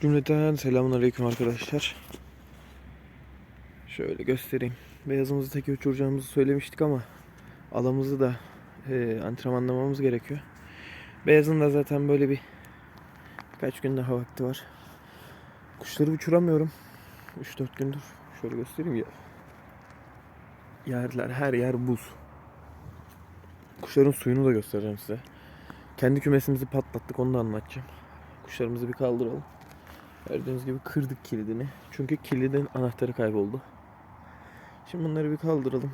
Cümleten selamun aleyküm arkadaşlar. Şöyle göstereyim. Beyazımızı tek uçuracağımızı söylemiştik ama alamızı da e, antrenmanlamamız gerekiyor. Beyazın da zaten böyle bir birkaç gün daha vakti var. Kuşları uçuramıyorum. 3-4 gündür. Şöyle göstereyim ya. Yerler her yer buz. Kuşların suyunu da göstereceğim size. Kendi kümesimizi patlattık onu da anlatacağım. Kuşlarımızı bir kaldıralım. Gördüğünüz gibi kırdık kilidini. Çünkü kilidin anahtarı kayboldu. Şimdi bunları bir kaldıralım.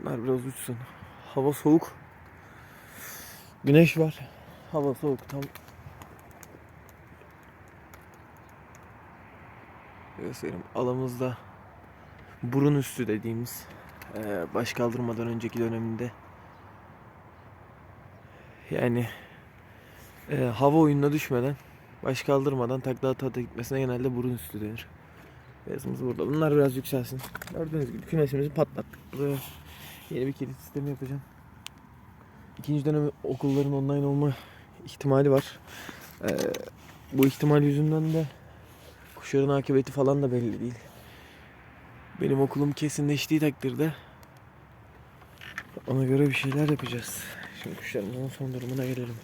Bunlar biraz uçsun. Hava soğuk. Güneş var. Hava soğuk tam. Göstereyim. Alamızda burun üstü dediğimiz baş kaldırmadan önceki döneminde yani eee, hava oyununa düşmeden baş kaldırmadan takla ata gitmesine genelde burun üstü denir. Beyazımız burada. Bunlar biraz yükselsin. Gördüğünüz gibi kümesimizi patlattık. Buraya yeni bir kilit sistemi yapacağım. İkinci dönem okulların online olma ihtimali var. Eee, bu ihtimal yüzünden de kuşların akıbeti falan da belli değil. Benim okulum kesinleştiği takdirde ona göre bir şeyler yapacağız. Şimdi kuşlarımızın son durumuna gelelim.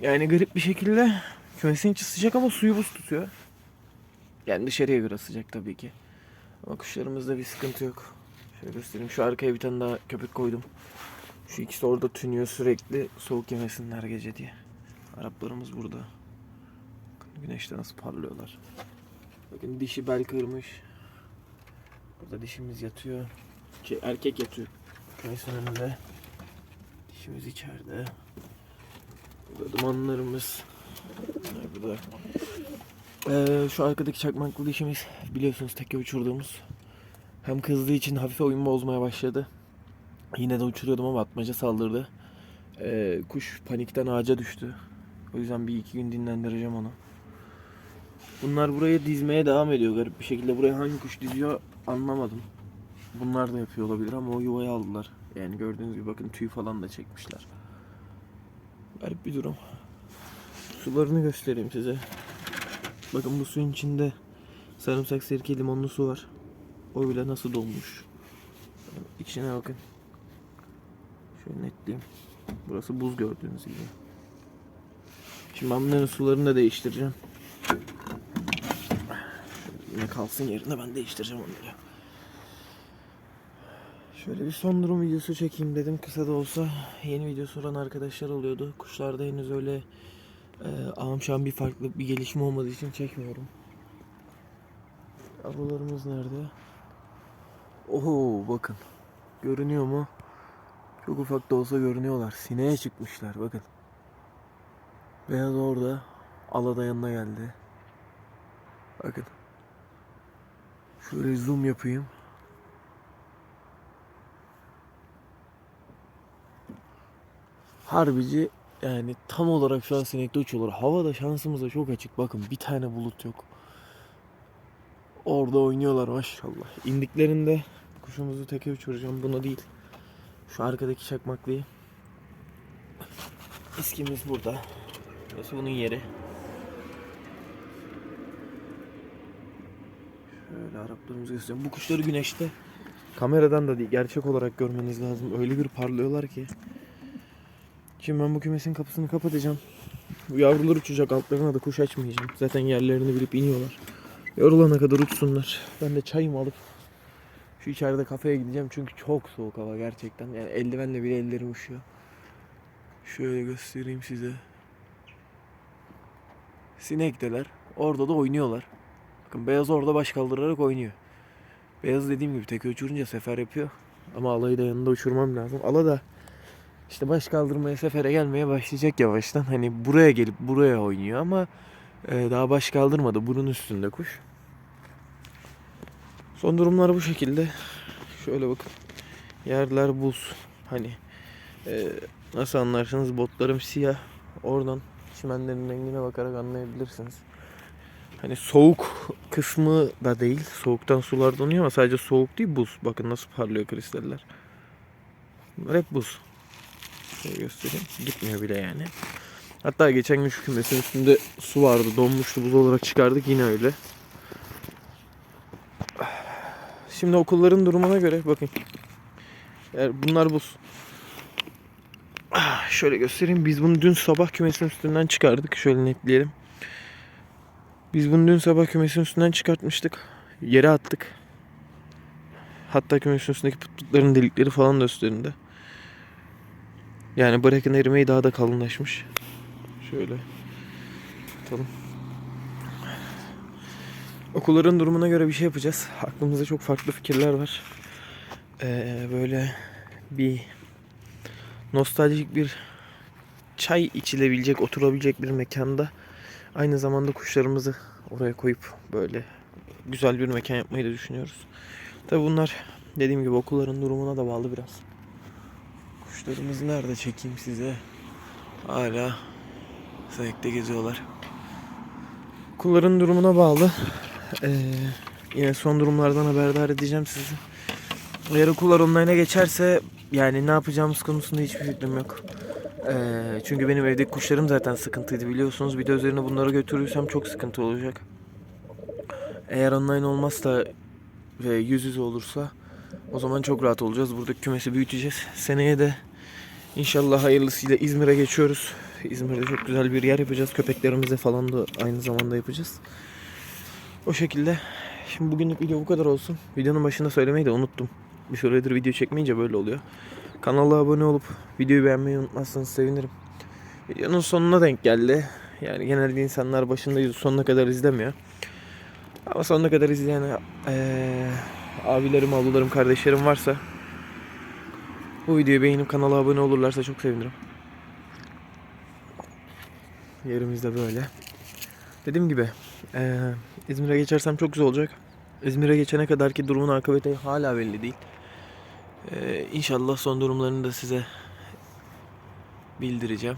Yani garip bir şekilde kümesin içi sıcak ama suyu buz tutuyor. Yani dışarıya göre sıcak tabii ki. Ama kuşlarımızda bir sıkıntı yok. Şöyle göstereyim. Şu arkaya bir tane daha köpek koydum. Şu ikisi orada tünüyor sürekli soğuk yemesinler gece diye. Araplarımız burada. Bakın güneşte nasıl parlıyorlar. Bakın dişi bel kırmış. Burada dişimiz yatıyor. Şey, erkek yatıyor. Kümesin önünde. Dişimiz içeride. Burada dumanlarımız. Burada. Ee, şu arkadaki çakmaklı dişimiz biliyorsunuz teke uçurduğumuz. Hem kızdığı için hafif oyun bozmaya başladı. Yine de uçuruyordum ama atmaca saldırdı. Ee, kuş panikten ağaca düştü. O yüzden bir iki gün dinlendireceğim onu. Bunlar buraya dizmeye devam ediyor garip bir şekilde. Buraya hangi kuş diziyor anlamadım. Bunlar da yapıyor olabilir ama o yuvayı aldılar. Yani gördüğünüz gibi bakın tüy falan da çekmişler. Garip bir durum. Sularını göstereyim size. Bakın bu suyun içinde sarımsak, sirke, limonlu su var. O bile nasıl dolmuş. İçine bakın. Şöyle netleyeyim. Burası buz gördüğünüz gibi. Şimdi ben bunların sularını da değiştireceğim. Yine kalsın yerine ben değiştireceğim onları. Şöyle bir son durum videosu çekeyim dedim kısa da olsa. Yeni video soran arkadaşlar oluyordu. Kuşlarda henüz öyle e, amşan bir farklı bir gelişme olmadığı için çekmiyorum. Yavrularımız nerede? Oho bakın. Görünüyor mu? Çok ufak da olsa görünüyorlar. Sineye çıkmışlar bakın. Beyaz orada. Ala da yanına geldi. Bakın. Şöyle zoom yapayım. Harbici yani tam olarak şu an sinekte uçuyorlar. Hava da şansımıza çok açık. Bakın bir tane bulut yok. Orada oynuyorlar maşallah. İndiklerinde kuşumuzu teke uçuracağım. Bunu değil. Şu arkadaki çakmaklıyı. İskimiz burada. Burası bunun yeri. Şöyle Araplarımızı göstereyim. Bu kuşları güneşte kameradan da değil gerçek olarak görmeniz lazım. Öyle bir parlıyorlar ki. Şimdi ben bu kümesin kapısını kapatacağım. Bu yavrular uçacak altlarına da kuş açmayacağım. Zaten yerlerini bilip iniyorlar. Yorulana kadar uçsunlar. Ben de çayımı alıp şu içeride kafeye gideceğim çünkü çok soğuk hava gerçekten. Yani eldivenle bile ellerim üşüyor. Şöyle göstereyim size. Sinekteler. Orada da oynuyorlar. Bakın beyaz orada baş kaldırarak oynuyor. Beyaz dediğim gibi tek uçurunca sefer yapıyor. Ama alayı da yanında uçurmam lazım. Ala da işte baş kaldırmaya sefere gelmeye başlayacak yavaştan. Hani buraya gelip buraya oynuyor ama e, daha baş kaldırmadı. Bunun üstünde kuş. Son durumlar bu şekilde. Şöyle bakın. Yerler buz. Hani e, nasıl anlarsınız botlarım siyah. Oradan çimenlerin rengine bakarak anlayabilirsiniz. Hani soğuk kısmı da değil. Soğuktan sular donuyor ama sadece soğuk değil buz. Bakın nasıl parlıyor kristaller. Bunlar hep buz. Şöyle göstereyim. Gitmiyor bile yani. Hatta geçen gün şu kümesin üstünde su vardı. Donmuştu buz olarak çıkardık. Yine öyle. Şimdi okulların durumuna göre bakın. Yani bunlar buz. Şöyle göstereyim. Biz bunu dün sabah kümesin üstünden çıkardık. Şöyle netleyelim. Biz bunu dün sabah kümesin üstünden çıkartmıştık. Yere attık. Hatta kümesin üstündeki pıtpıtların delikleri falan da üstlerinde. Yani bırakın erimeyi daha da kalınlaşmış. Şöyle atalım. Okulların durumuna göre bir şey yapacağız. Aklımızda çok farklı fikirler var. Ee, böyle bir nostaljik bir çay içilebilecek, oturabilecek bir mekanda aynı zamanda kuşlarımızı oraya koyup böyle güzel bir mekan yapmayı da düşünüyoruz. Tabi bunlar dediğim gibi okulların durumuna da bağlı biraz. Kuşlarımızı nerede çekeyim size? Hala Sayıkta geziyorlar. Okulların durumuna bağlı. Ee, yine son durumlardan haberdar edeceğim sizi. Eğer okullar online'a geçerse yani ne yapacağımız konusunda hiçbir fikrim yok. Ee, çünkü benim evdeki kuşlarım zaten sıkıntıydı biliyorsunuz. Bir de üzerine bunları götürürsem çok sıkıntı olacak. Eğer online olmazsa ve yüz yüze olursa o zaman çok rahat olacağız. Buradaki kümesi büyüteceğiz. Seneye de inşallah hayırlısıyla İzmir'e geçiyoruz. İzmir'de çok güzel bir yer yapacağız. Köpeklerimize falan da aynı zamanda yapacağız. O şekilde. Şimdi bugünlük video bu kadar olsun. Videonun başında söylemeyi de unuttum. Bir süredir video çekmeyince böyle oluyor. Kanala abone olup videoyu beğenmeyi unutmazsanız sevinirim. Videonun sonuna denk geldi. Yani genelde insanlar başında sonuna kadar izlemiyor. Ama sonuna kadar izleyen eee, abilerim, ablalarım, kardeşlerim varsa bu videoyu beğenip kanala abone olurlarsa çok sevinirim. Yerimiz de böyle. Dediğim gibi eee, İzmir'e geçersem çok güzel olacak. İzmir'e geçene kadar ki durumun akıbeti hala belli değil. Eee inşallah son durumlarını da size bildireceğim.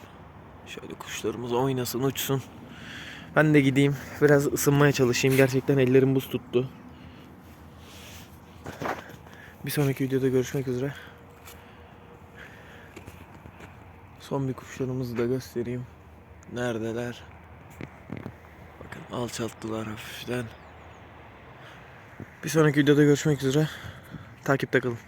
Şöyle kuşlarımız oynasın, uçsun. Ben de gideyim. Biraz ısınmaya çalışayım. Gerçekten ellerim buz tuttu. Bir sonraki videoda görüşmek üzere. Son bir kuşlarımızı da göstereyim. Neredeler? Bakın alçalttılar hafiften. Bir sonraki videoda görüşmek üzere. Takipte kalın.